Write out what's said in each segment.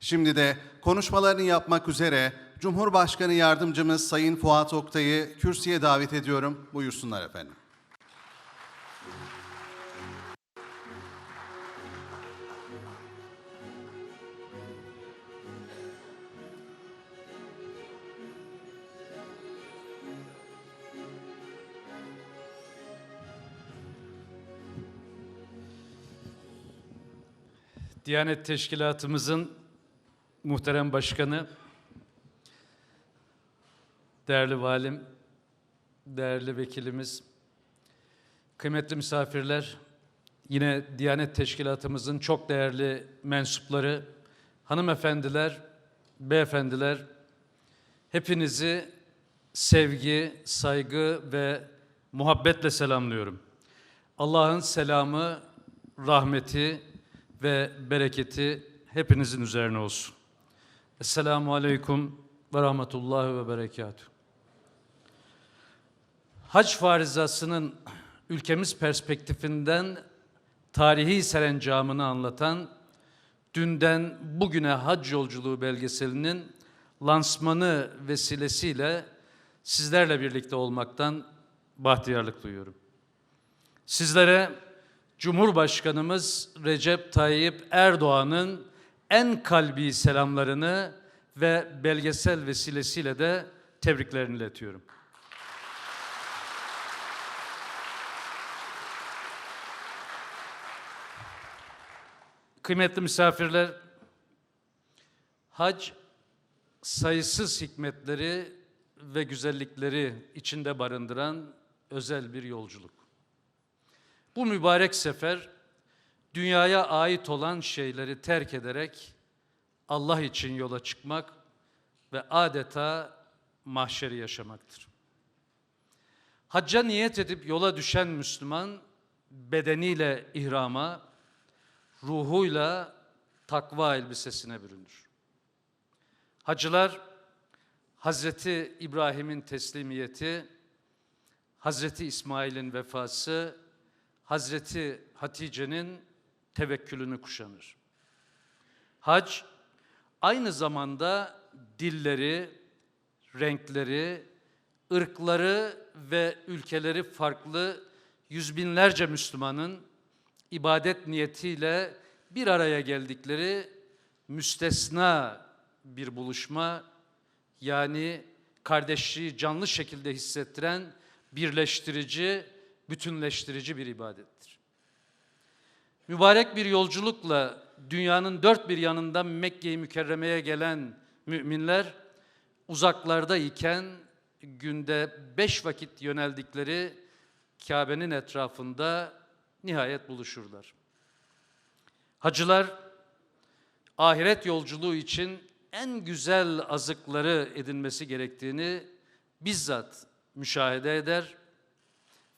Şimdi de konuşmalarını yapmak üzere Cumhurbaşkanı Yardımcımız Sayın Fuat Oktay'ı kürsüye davet ediyorum. Buyursunlar efendim. Diyanet Teşkilatımızın muhterem başkanı, değerli valim, değerli vekilimiz, kıymetli misafirler, yine Diyanet Teşkilatımızın çok değerli mensupları, hanımefendiler, beyefendiler, hepinizi sevgi, saygı ve muhabbetle selamlıyorum. Allah'ın selamı, rahmeti ve bereketi hepinizin üzerine olsun. Esselamu Aleyküm ve Rahmetullahi ve Berekatuhu. Hac farizasının ülkemiz perspektifinden tarihi serencamını anlatan dünden bugüne hac yolculuğu belgeselinin lansmanı vesilesiyle sizlerle birlikte olmaktan bahtiyarlık duyuyorum. Sizlere Cumhurbaşkanımız Recep Tayyip Erdoğan'ın en kalbi selamlarını ve belgesel vesilesiyle de tebriklerini iletiyorum. Kıymetli misafirler, hac sayısız hikmetleri ve güzellikleri içinde barındıran özel bir yolculuk. Bu mübarek sefer dünyaya ait olan şeyleri terk ederek Allah için yola çıkmak ve adeta mahşeri yaşamaktır. Hacca niyet edip yola düşen Müslüman bedeniyle ihrama, ruhuyla takva elbisesine bürünür. Hacılar Hazreti İbrahim'in teslimiyeti, Hazreti İsmail'in vefası, Hazreti Hatice'nin tevekkülünü kuşanır. Hac aynı zamanda dilleri, renkleri, ırkları ve ülkeleri farklı yüz binlerce Müslümanın ibadet niyetiyle bir araya geldikleri müstesna bir buluşma yani kardeşliği canlı şekilde hissettiren birleştirici, bütünleştirici bir ibadettir. Mübarek bir yolculukla dünyanın dört bir yanından Mekke-i Mükerreme'ye gelen müminler uzaklarda iken günde beş vakit yöneldikleri Kabe'nin etrafında nihayet buluşurlar. Hacılar ahiret yolculuğu için en güzel azıkları edinmesi gerektiğini bizzat müşahede eder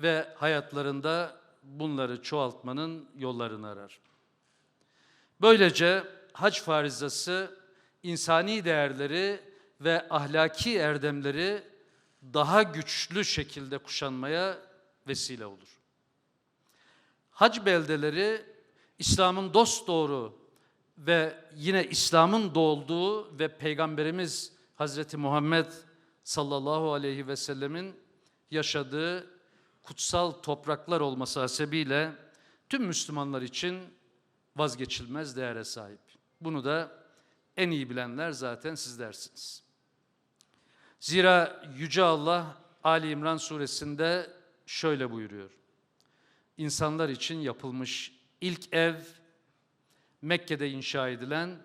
ve hayatlarında bunları çoğaltmanın yollarını arar. Böylece hac farizası insani değerleri ve ahlaki erdemleri daha güçlü şekilde kuşanmaya vesile olur. Hac beldeleri İslam'ın dosdoğru ve yine İslam'ın doğduğu ve Peygamberimiz Hazreti Muhammed sallallahu aleyhi ve sellemin yaşadığı kutsal topraklar olması hasebiyle tüm Müslümanlar için vazgeçilmez değere sahip. Bunu da en iyi bilenler zaten sizlersiniz. Zira Yüce Allah Ali İmran suresinde şöyle buyuruyor. İnsanlar için yapılmış ilk ev Mekke'de inşa edilen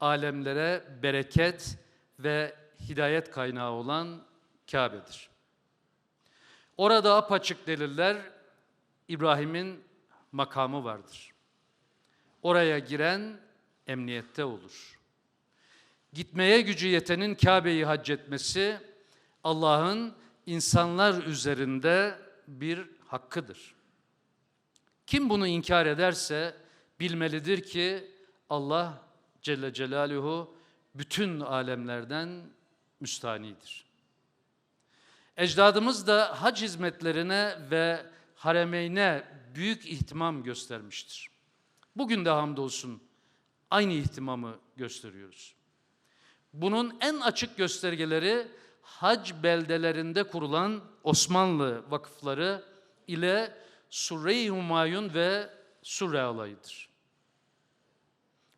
alemlere bereket ve hidayet kaynağı olan Kabe'dir. Orada apaçık deliller İbrahim'in makamı vardır. Oraya giren emniyette olur. Gitmeye gücü yetenin Kabe'yi hac etmesi Allah'ın insanlar üzerinde bir hakkıdır. Kim bunu inkar ederse bilmelidir ki Allah Celle Celaluhu bütün alemlerden müstanidir. Ecdadımız da hac hizmetlerine ve haremeyne büyük ihtimam göstermiştir. Bugün de hamdolsun aynı ihtimamı gösteriyoruz. Bunun en açık göstergeleri hac beldelerinde kurulan Osmanlı vakıfları ile Surre-i Humayun ve Surre Alayı'dır.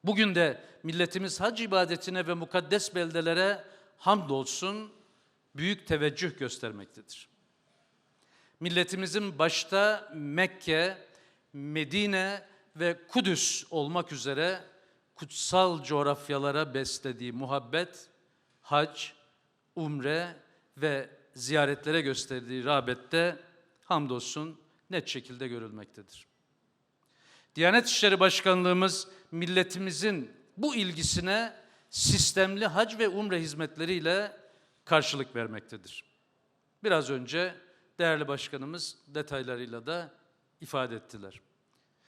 Bugün de milletimiz hac ibadetine ve mukaddes beldelere hamdolsun büyük teveccüh göstermektedir. Milletimizin başta Mekke, Medine ve Kudüs olmak üzere kutsal coğrafyalara beslediği muhabbet, hac, umre ve ziyaretlere gösterdiği rağbette hamdolsun net şekilde görülmektedir. Diyanet İşleri Başkanlığımız milletimizin bu ilgisine sistemli hac ve umre hizmetleriyle karşılık vermektedir. Biraz önce değerli başkanımız detaylarıyla da ifade ettiler.